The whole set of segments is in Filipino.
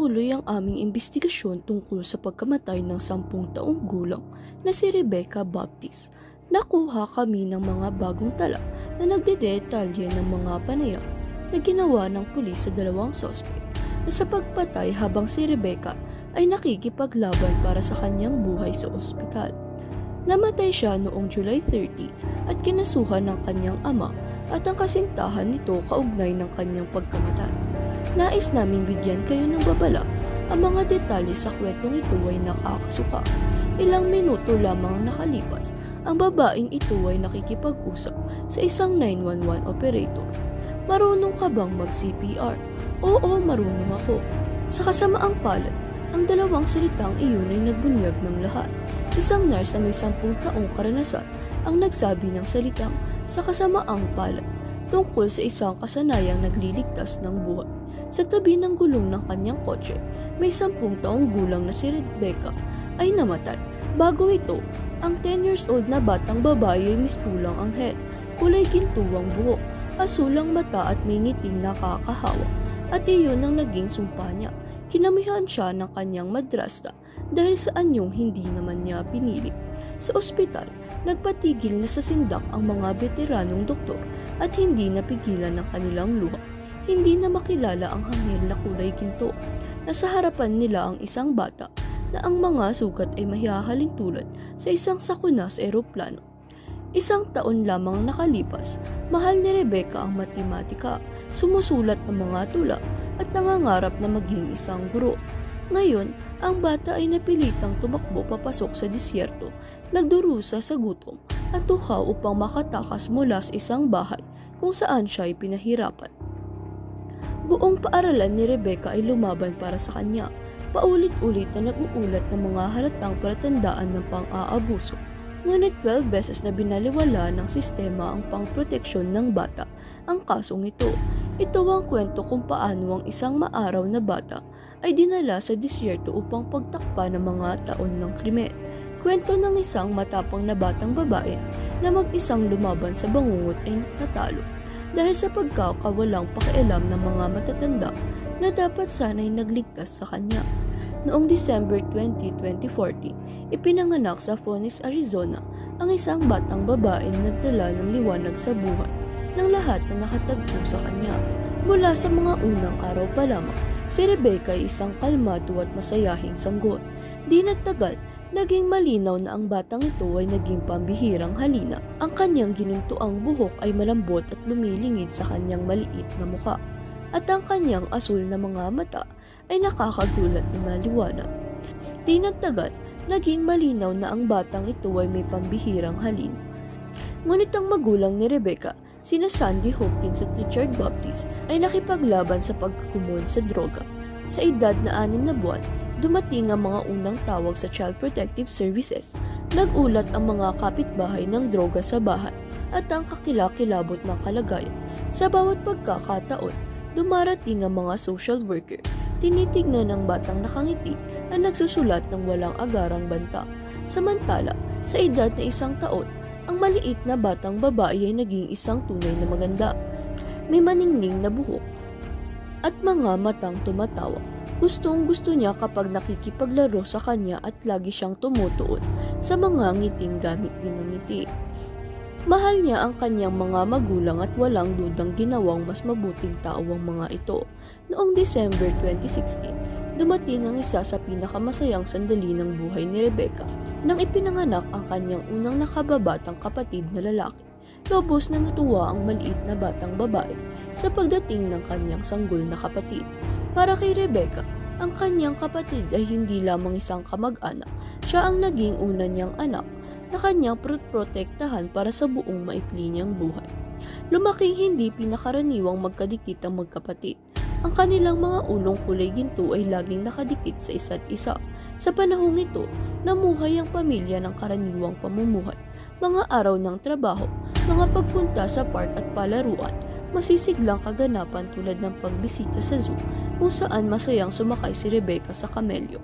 Nagpatuloy ang aming investigasyon tungkol sa pagkamatay ng sampung taong gulang na si Rebecca Baptist. Nakuha kami ng mga bagong tala na nagdedetalye ng mga panayam na ginawa ng pulis sa dalawang sospek na sa pagpatay habang si Rebecca ay nakikipaglaban para sa kanyang buhay sa ospital. Namatay siya noong July 30 at kinasuhan ng kanyang ama at ang kasintahan nito kaugnay ng kanyang pagkamatay. Nais naming bigyan kayo ng babala. Ang mga detalye sa kwentong ito ay nakakasuka. Ilang minuto lamang nakalipas, ang babaeng ito ay nakikipag-usap sa isang 911 operator. Marunong ka bang mag-CPR? Oo, marunong ako. Sa kasamaang palad, ang dalawang salitang iyon ay nagbunyag ng lahat. Isang nurse na may sampung taong karanasan ang nagsabi ng salitang sa kasamaang palad tungkol sa isang kasanayang nagliligtas ng buhay. Sa tabi ng gulong ng kanyang kotse, may sampung taong gulang na si Rebecca ay namatay. Bago ito, ang 10 years old na batang babae ay mistulang ang head, kulay gintuwang buhok, asulang mata at may ngiting nakakahawa. At iyon ang naging sumpa niya. Kinamihan siya ng kanyang madrasta dahil sa anyong hindi naman niya pinili. Sa ospital, nagpatigil na sa sindak ang mga veteranong doktor at hindi napigilan ng kanilang luha hindi na makilala ang hangil na kulay ginto. Nasa harapan nila ang isang bata na ang mga sugat ay mahihahalin tulad sa isang sakuna sa eroplano. Isang taon lamang nakalipas, mahal ni Rebecca ang matematika, sumusulat ng mga tula at nangangarap na maging isang guro. Ngayon, ang bata ay napilitang tumakbo papasok sa disyerto, nagdurusa sa gutom at tuhaw upang makatakas mula sa isang bahay kung saan siya ay pinahirapan. Buong paaralan ni Rebecca ay lumaban para sa kanya. Paulit-ulit na nag-uulat ng mga halatang palatandaan ng pang-aabuso. Ngunit 12 beses na binaliwala ng sistema ang pangproteksyon ng bata ang kasong ito. Ito ang kwento kung paano ang isang maaraw na bata ay dinala sa disyerto upang pagtakpa ng mga taon ng krimen. Kwento ng isang matapang na batang babae na mag-isang lumaban sa bangungot ay natalo dahil sa pagkakawalang pakialam ng mga matatanda na dapat sana'y nagligtas sa kanya. Noong December 20, 2014, ipinanganak sa Phoenix, Arizona ang isang batang babae na nagdala ng liwanag sa buhay ng lahat na nakatagpo sa kanya. Mula sa mga unang araw pa lamang, si Rebecca ay isang kalmado at masayahing sanggot. Di nagtagal, Naging malinaw na ang batang ito ay naging pambihirang halina. Ang kanyang ginuntuang buhok ay malambot at lumilingid sa kanyang maliit na muka. At ang kanyang asul na mga mata ay nakakagulat na maliwanag. Di nagtagal, naging malinaw na ang batang ito ay may pambihirang halina. Ngunit ang magulang ni Rebecca, sina Sandy Hopkins at Richard Baptist ay nakipaglaban sa pagkukumon sa droga. Sa edad na anim na buwan, dumating ang mga unang tawag sa Child Protective Services. Nagulat ang mga kapitbahay ng droga sa bahay at ang kakilakilabot ng kalagayan. Sa bawat pagkakataon, dumarating ang mga social worker. Tinitignan ng batang nakangiti ang nagsusulat ng walang agarang banta. Samantala, sa edad na isang taon, ang maliit na batang babae ay naging isang tunay na maganda. May maningning na buhok at mga matang tumatawa Gustong gusto niya kapag nakikipaglaro sa kanya at lagi siyang tumutuon sa mga ngiting gamit din ng ngiti. Mahal niya ang kanyang mga magulang at walang dudang ginawang mas mabuting tao ang mga ito. Noong December 2016, dumating ang isa sa pinakamasayang sandali ng buhay ni Rebecca nang ipinanganak ang kanyang unang nakababatang kapatid na lalaki. Lobos na natuwa ang maliit na batang babae sa pagdating ng kanyang sanggol na kapatid. Para kay Rebecca, ang kanyang kapatid ay hindi lamang isang kamag-anak, siya ang naging una niyang anak na kanyang protektahan para sa buong maikli niyang buhay. Lumaking hindi pinakaraniwang magkadikit ang magkapatid. Ang kanilang mga ulong kulay ginto ay laging nakadikit sa isa't isa. Sa panahong ito, namuhay ang pamilya ng karaniwang pamumuhay, mga araw ng trabaho, mga pagpunta sa park at palaruan, masisiglang kaganapan tulad ng pagbisita sa zoo kung saan masayang sumakay si Rebecca sa kamelyo.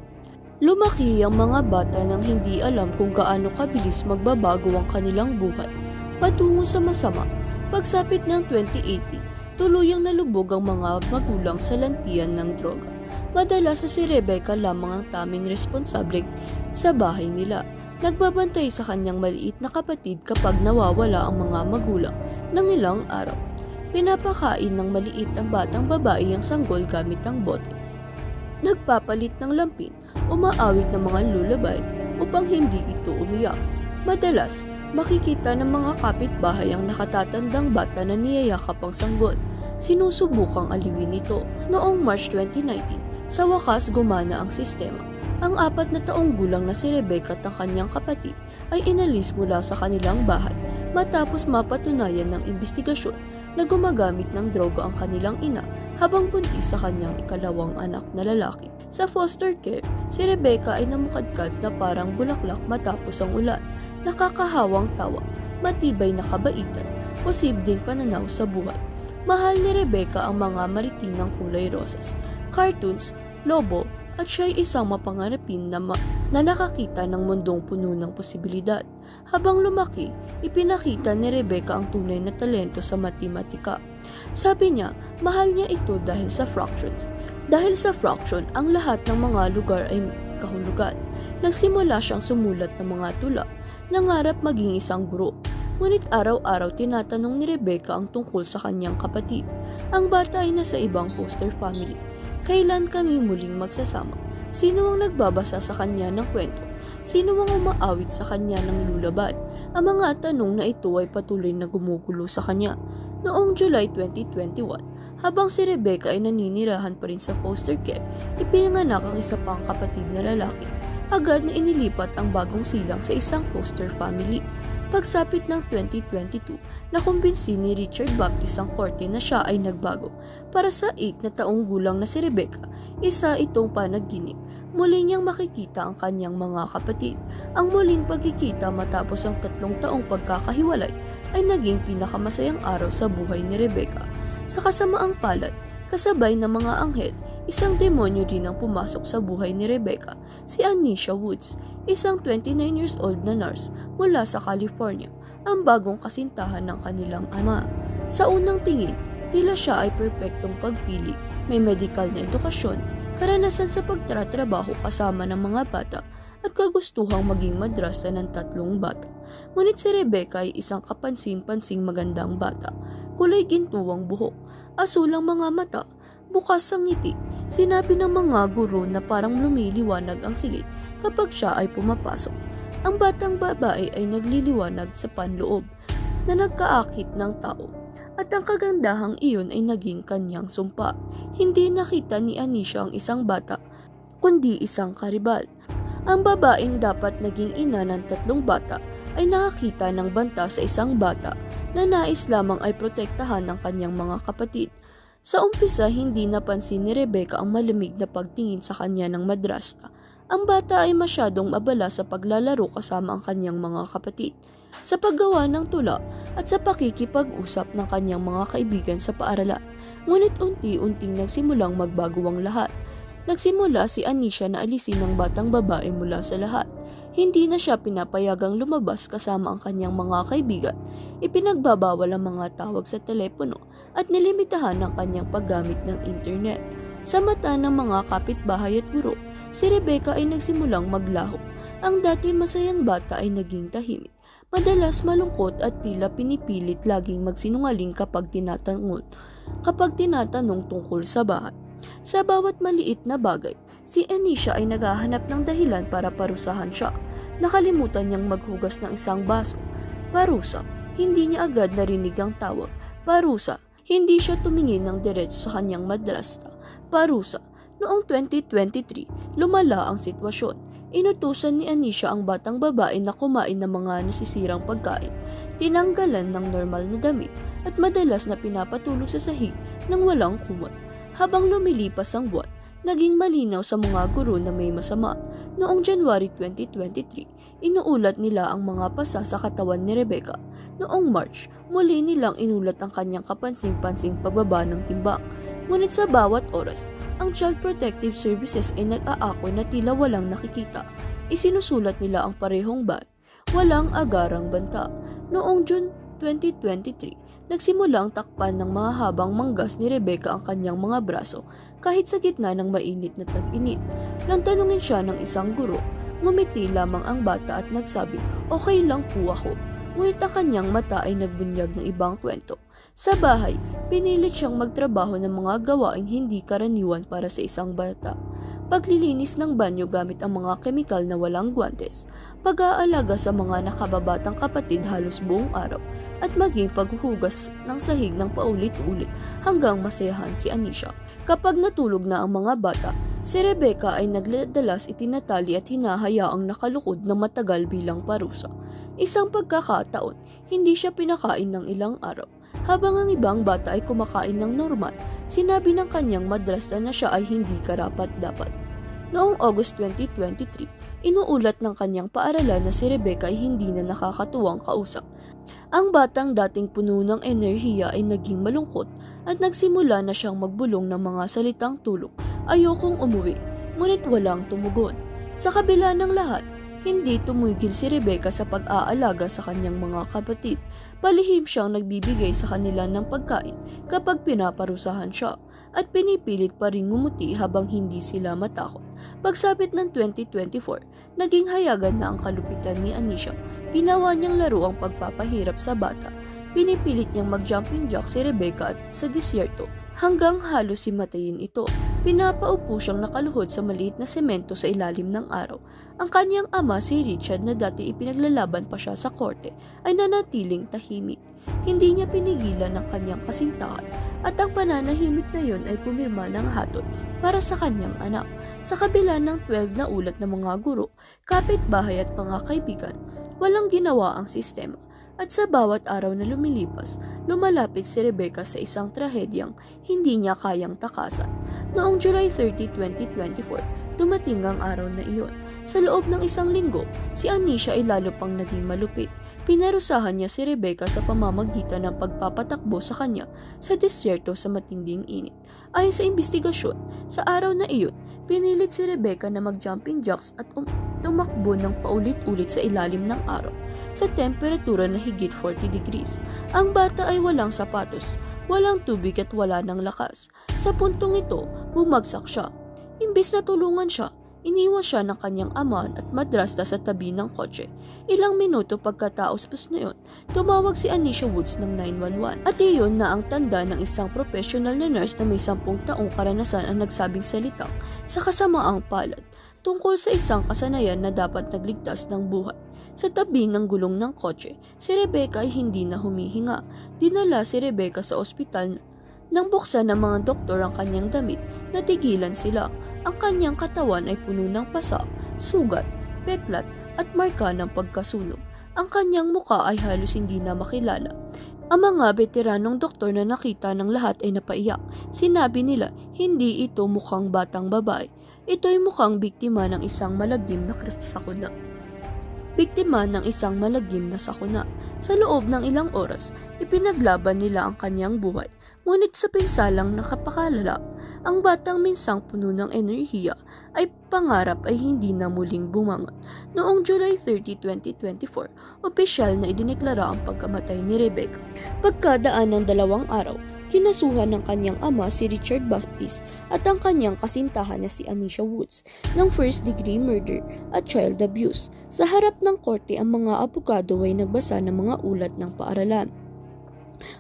Lumaki ang mga bata nang hindi alam kung gaano kabilis magbabago ang kanilang buhay patungo sa masama. Pagsapit ng 2018, tuluyang nalubog ang mga magulang sa lantian ng droga. Madalas na si Rebecca lamang ang taming responsable sa bahay nila. Nagbabantay sa kanyang maliit na kapatid kapag nawawala ang mga magulang ng ilang araw. Pinapakain ng maliit ang batang babae ang sanggol gamit ang bote. Nagpapalit ng lampin, umaawit ng mga lulabay upang hindi ito umiyak. Madalas, makikita ng mga kapitbahay ang nakatatandang bata na niyayakap ang sanggol. Sinusubukang aliwin ito. Noong March 2019, sa wakas gumana ang sistema. Ang apat na taong gulang na si Rebecca at ang kanyang kapatid ay inalis mula sa kanilang bahay matapos mapatunayan ng investigasyon na gumagamit ng droga ang kanilang ina habang buntis sa kanyang ikalawang anak na lalaki. Sa foster care, si Rebecca ay namukadkad na parang bulaklak matapos ang ulan, nakakahawang tawa, matibay na kabaitan, posibleng pananaw sa buhay. Mahal ni Rebecca ang mga maritinang kulay rosas, cartoons, lobo, at siya'y isang mapangarapin na, ma- na nakakita ng mundong puno ng posibilidad. Habang lumaki, ipinakita ni Rebecca ang tunay na talento sa matematika. Sabi niya, mahal niya ito dahil sa fractions. Dahil sa fraction, ang lahat ng mga lugar ay kahulugan. Nagsimula siyang sumulat ng mga tula, nangarap maging isang guro. Ngunit araw-araw tinatanong ni Rebecca ang tungkol sa kanyang kapatid. Ang bata ay nasa ibang foster family Kailan kami muling magsasama? Sino ang nagbabasa sa kanya ng kwento? Sino ang umaawit sa kanya ng lulabay? Ang mga tanong na ito ay patuloy na gumugulo sa kanya. Noong July 2021, habang si Rebecca ay naninirahan pa rin sa foster care, ipinanganak ang isa pang kapatid na lalaki. Agad na inilipat ang bagong silang sa isang foster family. Pagsapit ng 2022, nakumbinsi ni Richard Baptist ang korte na siya ay nagbago. Para sa 8 na taong gulang na si Rebecca, isa itong panaginip. Muli niyang makikita ang kanyang mga kapatid. Ang muling pagkikita matapos ang tatlong taong pagkakahiwalay ay naging pinakamasayang araw sa buhay ni Rebecca. Sa kasamaang palad, kasabay ng mga anghel, isang demonyo din ang pumasok sa buhay ni Rebecca, si Anisha Woods, isang 29 years old na nurse mula sa California, ang bagong kasintahan ng kanilang ama. Sa unang tingin, tila siya ay perpektong pagpili, may medical na edukasyon, karanasan sa pagtratrabaho kasama ng mga bata, at kagustuhang maging madrasa ng tatlong bata. Ngunit si Rebecca ay isang kapansin-pansing magandang bata, kulay gintuwang buhok, asulang mga mata, bukas ang ngiti, sinabi ng mga guro na parang lumiliwanag ang silid kapag siya ay pumapasok. Ang batang babae ay nagliliwanag sa panloob na nagkaakit ng tao at ang kagandahang iyon ay naging kanyang sumpa. Hindi nakita ni Anisha ang isang bata, kundi isang karibal. Ang babaeng dapat naging ina ng tatlong bata ay nakakita ng banta sa isang bata na nais lamang ay protektahan ng kanyang mga kapatid. Sa umpisa, hindi napansin ni Rebecca ang malamig na pagtingin sa kanya ng madrasta ang bata ay masyadong mabala sa paglalaro kasama ang kanyang mga kapatid, sa paggawa ng tula at sa pakikipag-usap ng kanyang mga kaibigan sa paaralan. Ngunit unti-unting nagsimulang magbago ang lahat. Nagsimula si Anisha na alisin ng batang babae mula sa lahat. Hindi na siya pinapayagang lumabas kasama ang kanyang mga kaibigan. Ipinagbabawal ang mga tawag sa telepono at nilimitahan ang kanyang paggamit ng internet. Sa mata ng mga kapitbahay at guro, si Rebecca ay nagsimulang maglaho. Ang dati masayang bata ay naging tahimik. Madalas malungkot at tila pinipilit laging magsinungaling kapag tinatanong, kapag tinatanong tungkol sa bahay. Sa bawat maliit na bagay, si Anisha ay naghahanap ng dahilan para parusahan siya. Nakalimutan niyang maghugas ng isang baso. Parusa, hindi niya agad narinig ang tawag. Parusa, hindi siya tumingin ng diretso sa kanyang madrasta parusa. Noong 2023, lumala ang sitwasyon. Inutusan ni Anisha ang batang babae na kumain ng mga nasisirang pagkain, tinanggalan ng normal na damit at madalas na pinapatulog sa sahig ng walang kumot. Habang lumilipas ang buwan, naging malinaw sa mga guro na may masama. Noong January 2023, inuulat nila ang mga pasa sa katawan ni Rebecca. Noong March, muli nilang inulat ang kanyang kapansing-pansing pagbaba ng timbang. Ngunit sa bawat oras, ang Child Protective Services ay nag-aako na tila walang nakikita. Isinusulat nila ang parehong ban, walang agarang banta. Noong June 2023, nagsimulang takpan ng mahahabang manggas ni Rebecca ang kanyang mga braso kahit sa gitna ng mainit na tag-init. Nang tanungin siya ng isang guro, ngumiti lamang ang bata at nagsabi, okay lang po ako. Ngunit ang kanyang mata ay nagbunyag ng ibang kwento. Sa bahay, pinilit siyang magtrabaho ng mga gawaing hindi karaniwan para sa isang bata paglilinis ng banyo gamit ang mga kemikal na walang guantes, pag-aalaga sa mga nakababatang kapatid halos buong araw, at maging paghuhugas ng sahig ng paulit-ulit hanggang masayahan si Anisha. Kapag natulog na ang mga bata, si Rebecca ay nagladalas itinatali at hinahayaang nakalukod na matagal bilang parusa. Isang pagkakataon, hindi siya pinakain ng ilang araw. Habang ang ibang bata ay kumakain ng normal, sinabi ng kanyang madrasta na siya ay hindi karapat-dapat. Noong August 2023, inuulat ng kanyang paaralan na si Rebecca ay hindi na nakakatuwang kausap. Ang batang dating puno ng enerhiya ay naging malungkot at nagsimula na siyang magbulong ng mga salitang tulong. Ayokong umuwi, ngunit walang tumugon. Sa kabila ng lahat, hindi tumigil si Rebecca sa pag-aalaga sa kanyang mga kapatid. Palihim siyang nagbibigay sa kanila ng pagkain kapag pinaparusahan siya at pinipilit pa rin ngumuti habang hindi sila matakot. Pagsapit ng 2024, naging hayagan na ang kalupitan ni Anisha. Ginawa niyang laro ang pagpapahirap sa bata. Pinipilit niyang mag-jumping jack si Rebecca at sa disyerto hanggang halos simatayin ito. Pinapaupo siyang nakaluhod sa maliit na semento sa ilalim ng araw. Ang kanyang ama si Richard na dati ipinaglalaban pa siya sa korte ay nanatiling tahimik. Hindi niya pinigilan ang kanyang kasintahan at ang pananahimik na yon ay pumirma ng hatol para sa kanyang anak. Sa kabila ng 12 na ulat ng mga guro, kapitbahay at mga kaibigan, walang ginawa ang sistema at sa bawat araw na lumilipas, lumalapit si Rebecca sa isang trahedyang hindi niya kayang takasan. Noong July 30, 2024, dumating ang araw na iyon. Sa loob ng isang linggo, si Anisha ay lalo pang naging malupit. Pinarusahan niya si Rebecca sa pamamagitan ng pagpapatakbo sa kanya sa disyerto sa matinding init. Ayon sa investigasyon, sa araw na iyon, pinilit si Rebecca na mag-jumping jacks at um tumakbo ng paulit-ulit sa ilalim ng araw sa temperatura na higit 40 degrees. Ang bata ay walang sapatos, walang tubig at wala ng lakas. Sa puntong ito, bumagsak siya. Imbis na tulungan siya, iniwan siya ng kanyang ama at madrasta sa tabi ng kotse. Ilang minuto pagkataos pas na yun, tumawag si Anisha Woods ng 911. At iyon na ang tanda ng isang professional na nurse na may sampung taong karanasan ang nagsabing salitang sa kasamaang palad tungkol sa isang kasanayan na dapat nagligtas ng buhay. Sa tabi ng gulong ng kotse, si Rebecca ay hindi na humihinga. Dinala si Rebecca sa ospital nang buksan ng mga doktor ang kanyang damit, natigilan sila. Ang kanyang katawan ay puno ng pasa, sugat, peklat at marka ng pagkasunog. Ang kanyang muka ay halos hindi na makilala. Ang mga veteranong doktor na nakita ng lahat ay napaiyak. Sinabi nila, hindi ito mukhang batang babae. Ito ay mukhang biktima ng isang malagim na sakuna. Biktima ng isang malagim na sakuna. Sa loob ng ilang oras, ipinaglaban nila ang kanyang buhay Ngunit sa pinsalang nakapakalala, ang batang minsang puno ng enerhiya ay pangarap ay hindi na muling bumangon. Noong July 30, 2024, opisyal na idineklara ang pagkamatay ni Rebecca. Pagkadaan ng dalawang araw, kinasuhan ng kanyang ama si Richard Baptist at ang kanyang kasintahan na si Anisha Woods ng first degree murder at child abuse. Sa harap ng korte ang mga abogado ay nagbasa ng mga ulat ng paaralan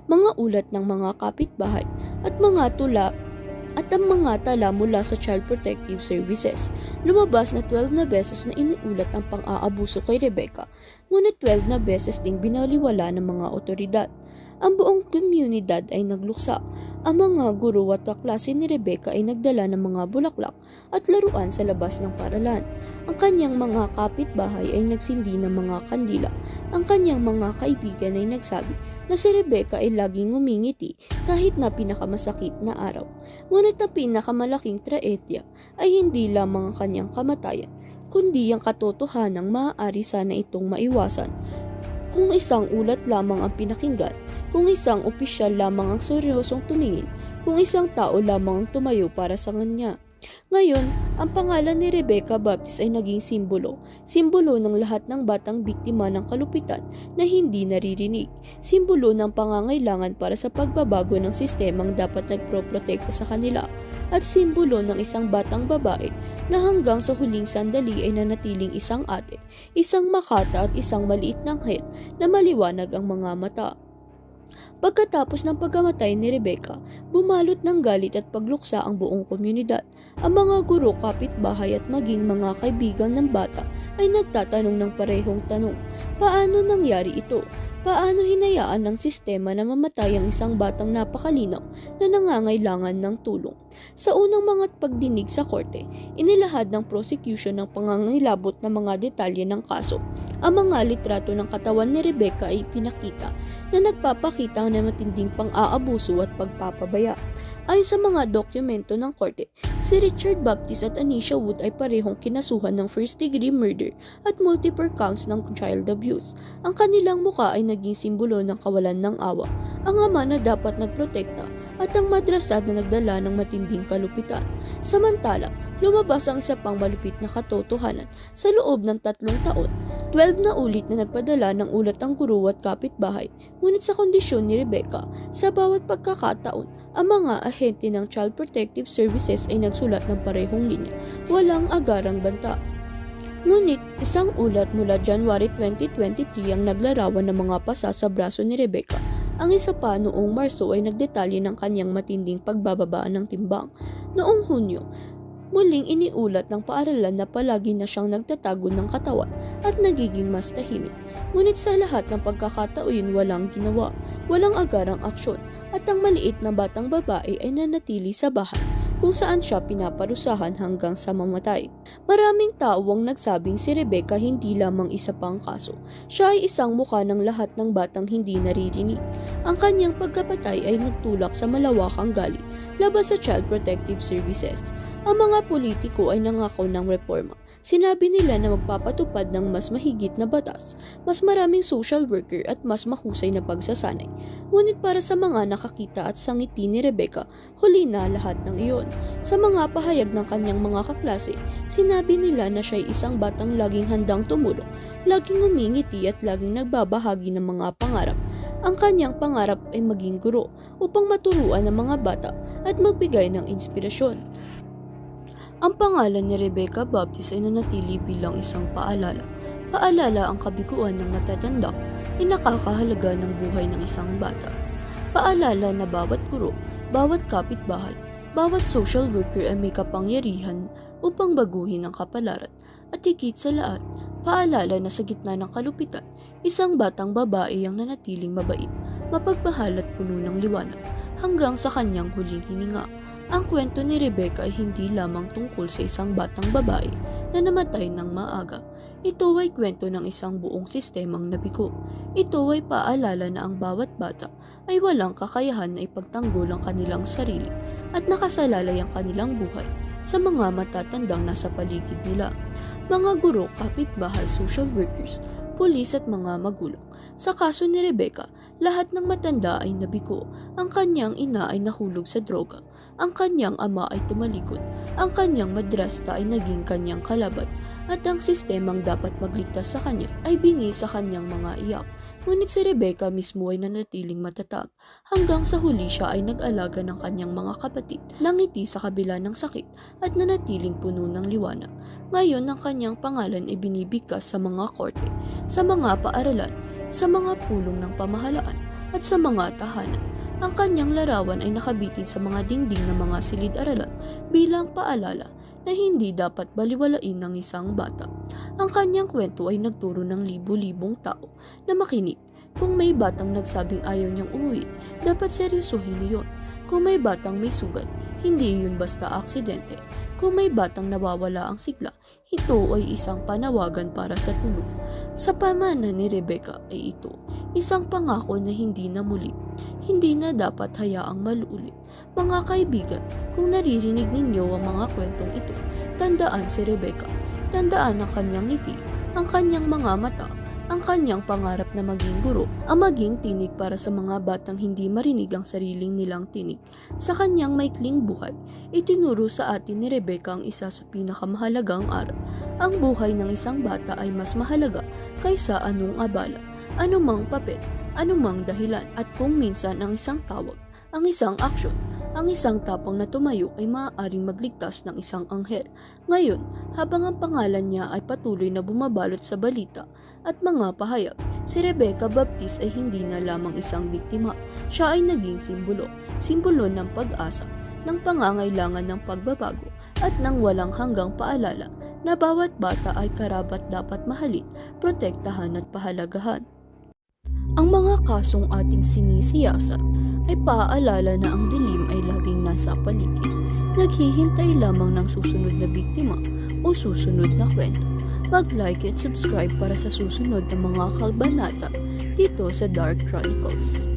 mga ulat ng mga kapitbahay at mga tula at ang mga tala mula sa Child Protective Services. Lumabas na 12 na beses na iniulat ang pang-aabuso kay Rebecca, ngunit 12 na beses ding binaliwala ng mga otoridad. Ang buong komunidad ay nagluksa. Ang mga guro at kaklase ni Rebecca ay nagdala ng mga bulaklak at laruan sa labas ng paralan. Ang kanyang mga kapitbahay ay nagsindi ng mga kandila. Ang kanyang mga kaibigan ay nagsabi na si Rebecca ay laging ngumingiti kahit na pinakamasakit na araw. Ngunit ang pinakamalaking traedya ay hindi lamang ang kanyang kamatayan, kundi ang katotohanang maaari sana itong maiwasan kung isang ulat lamang ang pinakinggan kung isang opisyal lamang ang seryosong tumingin, kung isang tao lamang ang tumayo para sa kanya. Ngayon, ang pangalan ni Rebecca Baptist ay naging simbolo. Simbolo ng lahat ng batang biktima ng kalupitan na hindi naririnig. Simbolo ng pangangailangan para sa pagbabago ng sistemang dapat nagproprotekta sa kanila. At simbolo ng isang batang babae na hanggang sa huling sandali ay nanatiling isang ate, isang makata at isang maliit ng hel na maliwanag ang mga mata. Pagkatapos ng pagkamatay ni Rebecca, bumalot ng galit at pagluksa ang buong komunidad. Ang mga guro, kapitbahay at maging mga kaibigan ng bata ay nagtatanong ng parehong tanong. Paano nangyari ito? Paano hinayaan ng sistema na mamatay ang isang batang napakalinaw na nangangailangan ng tulong? Sa unang mga pagdinig sa korte, inilahad ng prosecution ng pangangilabot ng mga detalye ng kaso. Ang mga litrato ng katawan ni Rebecca ay pinakita na nagpapakita ng matinding pang-aabuso at pagpapabaya. Ayon sa mga dokumento ng korte, si Richard Baptist at Anisha Wood ay parehong kinasuhan ng first degree murder at multiple counts ng child abuse. Ang kanilang muka ay naging simbolo ng kawalan ng awa, ang ama na dapat nagprotekta at ang madrasa na nagdala ng matinding kalupitan. Samantala, lumabas ang isa pang malupit na katotohanan sa loob ng tatlong taon 12 na ulit na nagpadala ng ulat ang guro at kapitbahay, ngunit sa kondisyon ni Rebecca, sa bawat pagkakataon, ang mga ahente ng Child Protective Services ay nagsulat ng parehong linya, walang agarang banta. Ngunit isang ulat mula January 2023 ang naglarawan ng mga pasa sa braso ni Rebecca. Ang isa pa noong Marso ay nagdetalye ng kanyang matinding pagbababa ng timbang. Noong Hunyo, Muling iniulat ng paaralan na palagi na siyang nagtatago ng katawan at nagiging mas tahimik. Ngunit sa lahat ng pagkakataon walang ginawa, walang agarang aksyon at ang maliit na batang babae ay nanatili sa bahay kung saan siya pinaparusahan hanggang sa mamatay. Maraming tao ang nagsabing si Rebecca hindi lamang isa pang kaso. Siya ay isang mukha ng lahat ng batang hindi naririnig. Ang kanyang pagkapatay ay nagtulak sa malawakang galit laban sa Child Protective Services. Ang mga politiko ay nangako ng reforma Sinabi nila na magpapatupad ng mas mahigit na batas, mas maraming social worker at mas mahusay na pagsasanay. Ngunit para sa mga nakakita at sangiti ni Rebecca, huli na lahat ng iyon. Sa mga pahayag ng kanyang mga kaklase, sinabi nila na siya ay isang batang laging handang tumulong, laging umingiti at laging nagbabahagi ng mga pangarap ang kanyang pangarap ay maging guro upang maturuan ng mga bata at magbigay ng inspirasyon. Ang pangalan ni Rebecca Baptist ay nanatili bilang isang paalala. Paalala ang kabiguan ng matatanda ay nakakahalaga ng buhay ng isang bata. Paalala na bawat guro, bawat kapitbahay, bawat social worker ay may kapangyarihan upang baguhin ang kapalaran at higit sa lahat, paalala na sa gitna ng kalupitan, isang batang babae ang nanatiling mabait, mapagmahal at puno ng liwanag hanggang sa kanyang huling hininga. Ang kwento ni Rebecca ay hindi lamang tungkol sa isang batang babae na namatay ng maaga. Ito ay kwento ng isang buong sistemang nabigo. Ito ay paalala na ang bawat bata ay walang kakayahan na ipagtanggol ang kanilang sarili at nakasalalay ang kanilang buhay sa mga matatandang nasa paligid nila. Mga guro, kapitbahay, social workers, pulis at mga magulang. Sa kaso ni Rebecca, lahat ng matanda ay nabigo. Ang kanyang ina ay nahulog sa droga ang kanyang ama ay tumalikod, ang kanyang madrasta ay naging kanyang kalaban, at ang sistemang dapat magligtas sa kanya ay bingi sa kanyang mga iyak. Ngunit si Rebecca mismo ay nanatiling matatag. Hanggang sa huli siya ay nag-alaga ng kanyang mga kapatid, nangiti sa kabila ng sakit at nanatiling puno ng liwanag. Ngayon ang kanyang pangalan ay binibigkas sa mga korte, sa mga paaralan, sa mga pulong ng pamahalaan at sa mga tahanan ang kanyang larawan ay nakabitin sa mga dingding ng mga silid-aralan bilang paalala na hindi dapat baliwalain ng isang bata. Ang kanyang kwento ay nagturo ng libu-libong tao na makinig. Kung may batang nagsabing ayaw niyang umuwi, dapat seryosohin niyon. Kung may batang may sugat, hindi yun basta aksidente. Kung may batang nawawala ang sigla, ito ay isang panawagan para sa tulong. Sa pamana ni Rebecca ay ito, isang pangako na hindi na muli hindi na dapat hayaang malulit. Mga kaibigan, kung naririnig ninyo ang mga kwentong ito, tandaan si Rebecca. Tandaan ang kanyang ngiti, ang kanyang mga mata, ang ang kanyang pangarap na maging guro, ang maging tinig para sa mga batang hindi marinig ang sariling nilang tinig. Sa kanyang maikling buhay, itinuro sa atin ni Rebecca ang isa sa pinakamahalagang aral. Ang buhay ng isang bata ay mas mahalaga kaysa anong abala, anumang papel, anumang dahilan at kung minsan ang isang tawag, ang isang aksyon, ang isang tapang na tumayo ay maaaring magligtas ng isang anghel. Ngayon, habang ang pangalan niya ay patuloy na bumabalot sa balita at mga pahayag, si Rebecca Baptiste ay hindi na lamang isang biktima. Siya ay naging simbolo, simbolo ng pag-asa, ng pangangailangan ng pagbabago at ng walang hanggang paalala na bawat bata ay karapat dapat mahalin, protektahan at pahalagahan. Ang mga kasong ating sinisiyasat ay paaalala na ang dilim ay nasa paligid. Naghihintay lamang ng susunod na biktima o susunod na kwento. Mag-like at subscribe para sa susunod na mga kabanata dito sa Dark Chronicles.